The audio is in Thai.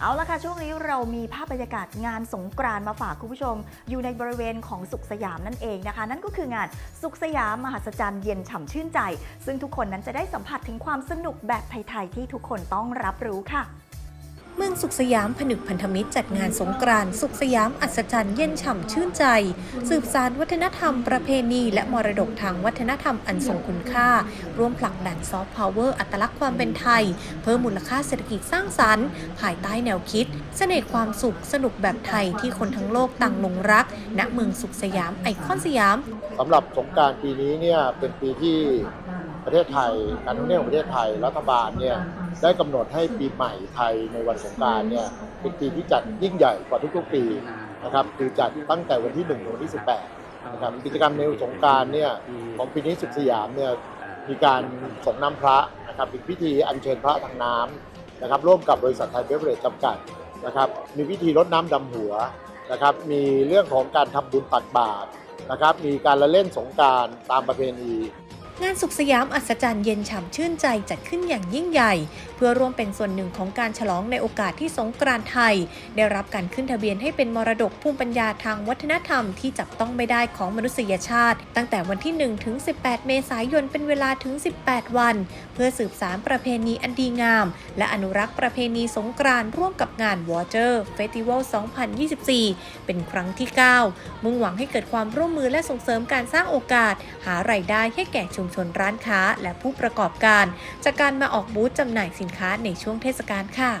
เอาละค่ะ ช่วงนี้เรามีภาพบรรยากาศงานสงกรานต์มาฝากคุณผู้ชม อยู่ในบริเวณของสุขสยามนั่นเองนะคะ นั่นก็คืองานสุขสยามมหัศจรรย์เย็นฉ่ำชื่นใจ ซึ่งทุกคนนั้นจะได้สัมผัสถึงความสนุกแบบไทยๆที่ทุกคนต้องรับรู้ค่ะ เมืองสุขสยามผนึกพันธมิตรจัดงานสงกรานต์สุขสยามอัศจรรย์เย็นฉ่ำชื่นใจ สืบสารวัฒนธรรมประเพณี และมรดกทางวัฒนธรรมอันทรงคุณค่า ร่วมผลักดันซอฟต์พาวเวอร์อัตลักษณ์ความเป็นไทย เพิ่มมูลค่าเศรษฐกิจสร้างสรรค์ ภายใต้แนวคิด เสน่ห์ความสุขสนุกแบบไทยที่คนทั้งโลกต่างหลงรัก ณเมืองสุขสยามไอคอนสยามสำหรับสงกรารปีนี้เนี่ยเป็นปีที่ ประเทศไทย การท่องเที่ยวของประเทศไทยรัฐบาลเนี่ยได้กำหนดให้ปีใหม่ไทยในวันสงการเนี่ยเป็นปีที่จัดยิ่งใหญ่กว่าทุกๆปีนะครับคือจัดตั้งแต่วันที่1ถึงวันที่ 18นะครับกิจกรรมในสงการเนี่ยของปีนี้สุขสยามเนี่ยมีการส่งน้ำพระนะครับเป็นพิธีอัญเชิญพระทางน้ำนะครับร่วมกับบริษัทไทยเบเวอเรจจำกัดนะครับมีพิธีรดน้ำดำหัวนะครับมีเรื่องของการทำบุญตักบาตรนะครับมีการละเล่นสงการตามประเพณี งานสุขสยามอัศจรรย์เย็นฉ่ำชื่นใจจัดขึ้นอย่างยิ่งใหญ่ เพื่อร่วมเป็นส่วนหนึ่งของการฉลองในโอกาสที่สงกรานต์ไทย ได้รับการขึ้นทะเบียนให้เป็นมรดกภูมิปัญญาทางวัฒนธรรมที่จับต้องไม่ได้ของมนุษยชาติ ตั้งแต่วันที่ 1 ถึง 18 เมษายนเป็นเวลาถึง 18 วัน เพื่อสืบสารประเพณีอันดีงาม และอนุรักษ์ประเพณีสงกรานต์ร่วมกับงาน Water Festival 2024 เป็นครั้งที่ 9 มุ่งหวังให้เกิดความร่วมมือและส่งเสริมการสร้างโอกาส หารายได้ให้แก่ชุมชนร้านค้าและผู้ประกอบการ จากการมาออกบูธจำหน่ายสินค้าในช่วงเทศกาลค่ะ